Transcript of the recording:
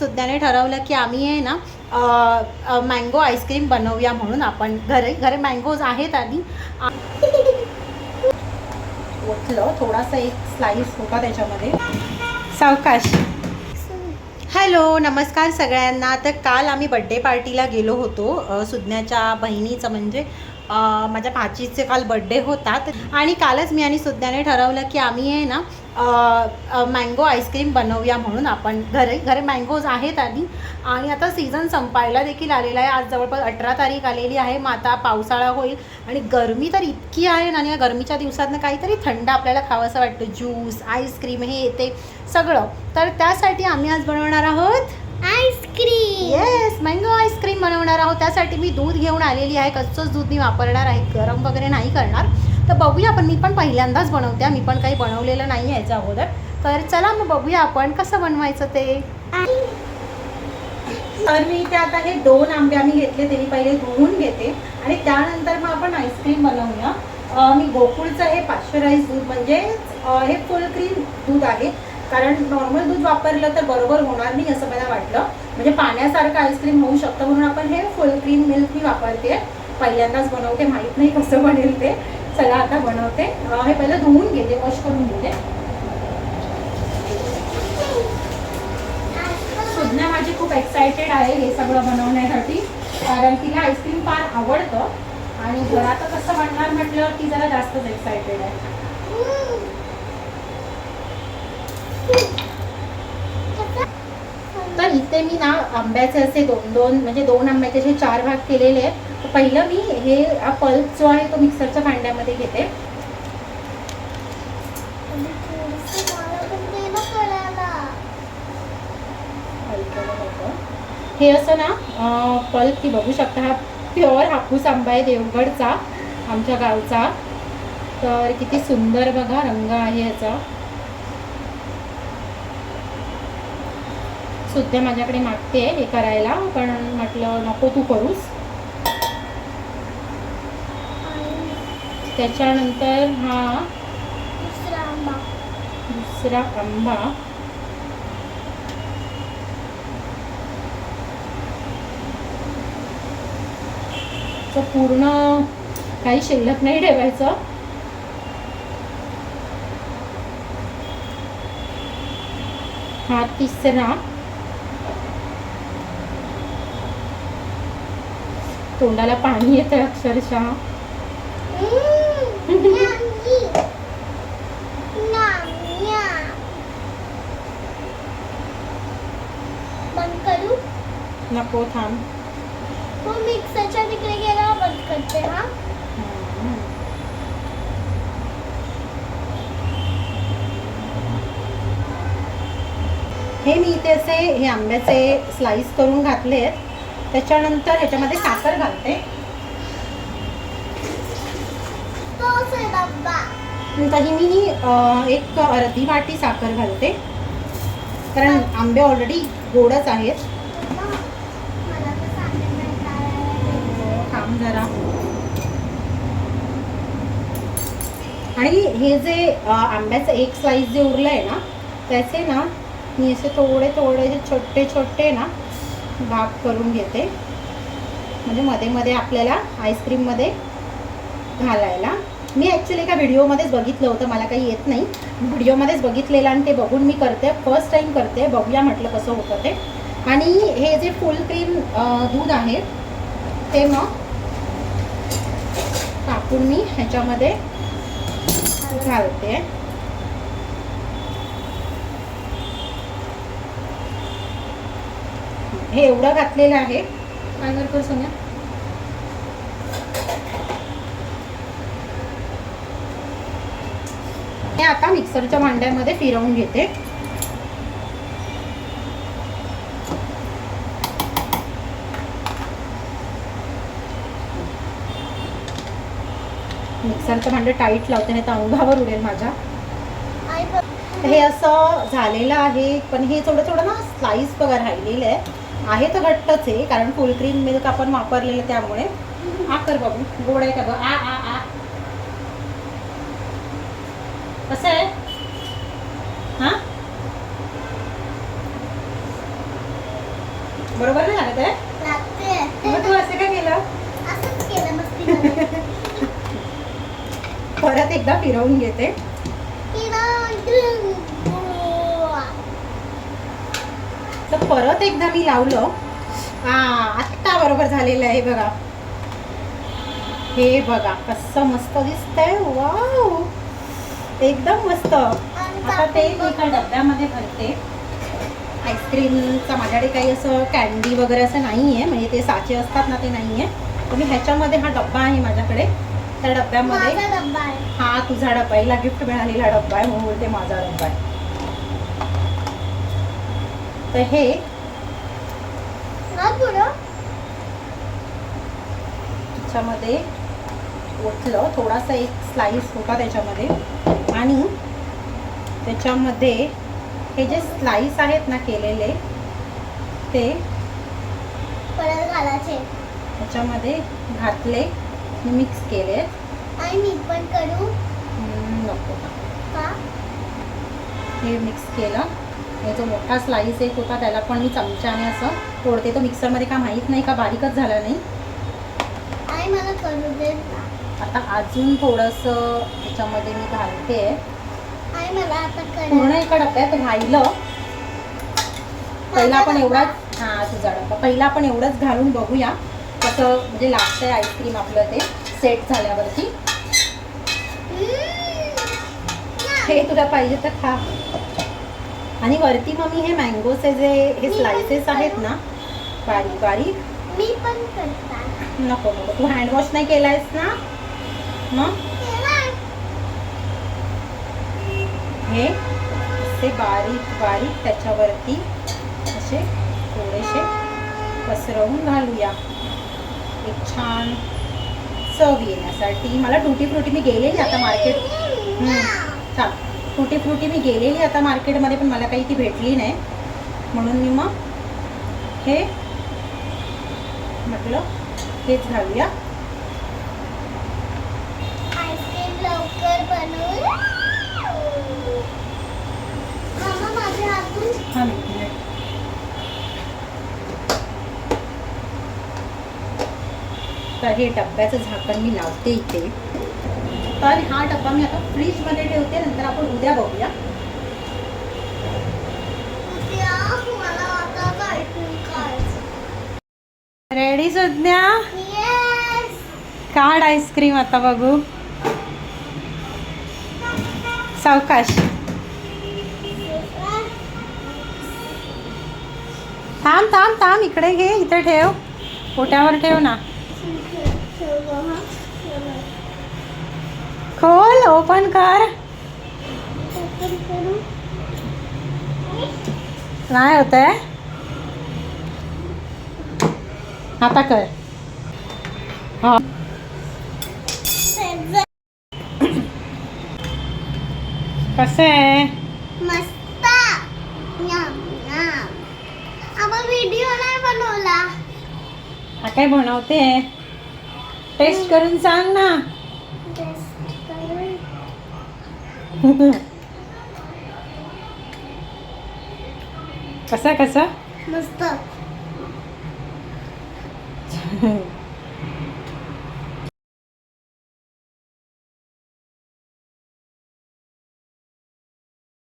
सुद्धाने ठरवलं की आम्ही आहे ना मँगो आईस्क्रीम बनवूया म्हणून आपण घरी घरी मँगोज आहेत आणि ओतलं थोडासा एक स्लाईस होता त्याच्यामध्ये. सावकाश. हॅलो नमस्कार सगळ्यांना. तर काल आम्ही बड्डे पार्टीला गेलो होतो सुज्ञाच्या बहिणीचं म्हणजे माझ्या पाचीचे काल बड्डे होतात. आणि कालच मी आणि सुद्धाने ठरवलं की आम्ही आहे ना मँगो आईस्क्रीम बनवूया म्हणून आपण घरी. घरी मँगोज आहेत आणि आणि आता सीझन संपायला देखील आलेला आहे. आज जवळपास अठरा तारीख आलेली आहे. मग आता पावसाळा होईल. आणि गरमी तर इतकी आहे ना आणि या गरमीच्या दिवसातनं काहीतरी थंड आपल्याला खावंसं वाटतं. ज्यूस आईस्क्रीम हे ते सगळं. तर त्यासाठी आम्ही आज बनवणार आहोत आईस्क्रीम. येस मँगो आईस्क्रीम बनवणार आहोत. त्यासाठी मी दूध घेऊन आलेली आहे. कच्चंच दूध मी वापरणार आहे. गरम वगैरे नाही करणार. तर बघूया आपण मी पण पहिल्यांदाच बनवते. मी पण काही बनवलेलं नाही आहे याच्या अगोदर. तर चला मग बघूया आपण कसं बनवायचं ते. तर मी इथे आता हे दोन आंबे आम्ही घेतले. ते मी पहिले धुवून घेते. आणि त्यानंतर मग आपण आईस्क्रीम बनवूया. मी गोकुळचं हे पाश्चराईज दूध म्हणजे हे फुल क्रीम दूध आहे. कारण नॉर्मल दूध वापरलं तर बरोबर होणार नाही असं मला वाटलं. म्हणजे पाण्यासारखं आईस्क्रीम होऊ शकतं म्हणून आपण हे फुल क्रीम मिल्क मी वापरते. पहिल्यांदाच बनवते माहीत नाही कसं बनेल ते. चला आता बनवते. हे पहिलं धुवून घेते वॉश करून घेते. सुज्ञा माझी खूप एक्सायटेड आहे हे सगळं बनवण्यासाठी. कारण तिला आईस्क्रीम फार आवडतं. आणि घरात कसं बनणार म्हटलं की जरा जास्तच एक्सायटेड आहे तर इथे मी ना आंब्याचे असे दोन दोन म्हणजे दोन आंब्याचे असे चार भाग केलेले आहेत. तर पहिलं मी हे हा पल्प जो आहे तो मिक्सरच्या भांड्यामध्ये घेते. हे असं ना पल्प ती बघू शकता हा प्युअर हापूस आंबा आहे देवगडचा आमच्या गावचा. तर किती सुंदर बघा रंग आहे याचा. सुद्धा माझ्याकडे मागते हे करायला पण म्हटलं नको तू करूस. त्याच्यानंतर हा दुसरा आंबा. तर पूर्ण काही शिल्लक नाही ठेवायचं. हा तिसरा. तोंडाला पाणी येतं अक्षरशः. नको थांब. हो मिक्सरच्या तिकडे गेला बंद करते हा. हे मी इथे असे हे आंब्याचे स्लाइस करून घातले आहेत त्याच्यानंतर ह्याच्यामध्ये साखर घालते. तरी मी एक अर्धी वाटी साखर घालते. कारण आंबे ऑलरेडी गोडच आहेत. थांब जरा. आणि हे जे आंब्याचं एक स्लाइस जे उरलं आहे ना त्याचे ना मी असे थोडे थोडे जे छोटे छोटे ना भाग करून घेते. म्हणजे मध्ये मध्ये आपल्याला आईस्क्रीममध्ये घालायला. मी ॲक्च्युली एका व्हिडिओमध्येच बघितलं होतं मला काही येत नाही. व्हिडिओमध्येच बघितलेलं आणि ते बघून मी करते फर्स्ट टाईम करते बघूया म्हटलं कसं होतं ते. आणि हे जे फुल क्रीम दूध आहे ते मग टाकून मी ह्याच्यामध्ये घालते. हे एवढं घातलेलं आहे. काय करतो सोन्या. हे आता मिक्सरच्या भांड्यामध्ये फिरवून घेते. मिक्सरचं भांडं टाईट लावते नाही तर अंगावर उडेल माझ्या. हे असं झालेलं आहे पण हे थोडं थोडं ना स्लाईस बघा राहिलेलं आहे. आहे तर घट्टच आहे कारण फुल क्रीम मिल्क आपण वापरलेलं त्यामुळे. आ कर बाबू गोड आहे का बघ आ आ आ. कसं आहे? हा? बरोबर नाही लागत आहे? मग तू असं काय केलं. परत एकदा फिरवून घेते किरण. तर परत एकदा मी लावलं. हा आत्ता बरोबर झालेलं आहे बघा. हे बघा कसं मस्त दिसतंय. वाव! एकदम मस्त. आता ते मी एका डब्यामध्ये भरते. आईस्क्रीमचा माझ्याकडे काही असं कॅन्डी वगैरे असं नाही आहे म्हणजे ते साचे असतात ना ते नाही आहे तर मी ह्याच्यामध्ये हा डब्बा आहे माझ्याकडे. त्या डब्यामध्ये हा तुझा डब्बा. हिला गिफ्ट मिळालेला डब्बा आहे म्हणून बोलते माझा डब्बा आहे. तर हे त्याच्यामध्ये ओतलं. थोडासा एक स्लाईस होता त्याच्यामध्ये. आणि त्याच्यामध्ये हे जे स्लाईस आहेत ना केलेले ते परत घालायचे. त्याच्यामध्ये घातले. मिक्स केले. आणि मी पण करू. नको. का हे मिक्स केलं. हे जो मोठा स्लाईस एक होता त्याला पण मी चमच्याने असं तोडते तो मिक्सरमध्ये का माहीत नाही का बारीकच झाला नाही? आई मला करू दे ना. आता अजून थोडंसं त्याच्यामध्ये मी घालते. आई मला आता पूर्ण एका डब्यात राहिलं. पहिला आपण एवढाच हां तुझा डब्बा पहिला आपण एवढंच घालून बघूया. कसं म्हणजे लागतंय आईस्क्रीम आपलं ते सेट झाल्यावरती. हे तुला पाहिजे तर खा. आणि वरती मग मी हे मँगोचे जे हे स्लायसेस आहेत ना बारीक बारीक. मी पण नको नको. तू हँडवॉश नाही केलायस ना? मग? हे असे बारीक बारीक त्याच्यावरती असे थोडेसे पसरवून घालूया. एक छान चव येण्यासाठी. मला टुटी फ्रुटी मी गेलेली आता मार्केट छान टुटी फ्रुटी मी गेलेली आता मार्केटमध्ये पण मला काही ती भेटली नाही. म्हणून मी मग हे म्हटलं हेच घालूया. हा तर हे डब्याचं झाकण मी लावते इथे. तर हा डब्बा मी आता फ्रीजमध्ये ठेवते नंतर आपण उद्या बघूया. रेडी सुज्ञा? येस काढ आईस्क्रीम आता बघू. सावकाश. थांब थांब थांब इकडे घे इथे ठेव. पोट्यावर ठेव ना. खोल ओपन कर. नाही होत आहे. आता कर. हा. कसं आहे? मस्त. आपण व्हिडिओ नाही बनवला. हा काय बनवते? टेस्ट करून सांग ना. कसं कसं? मस्त.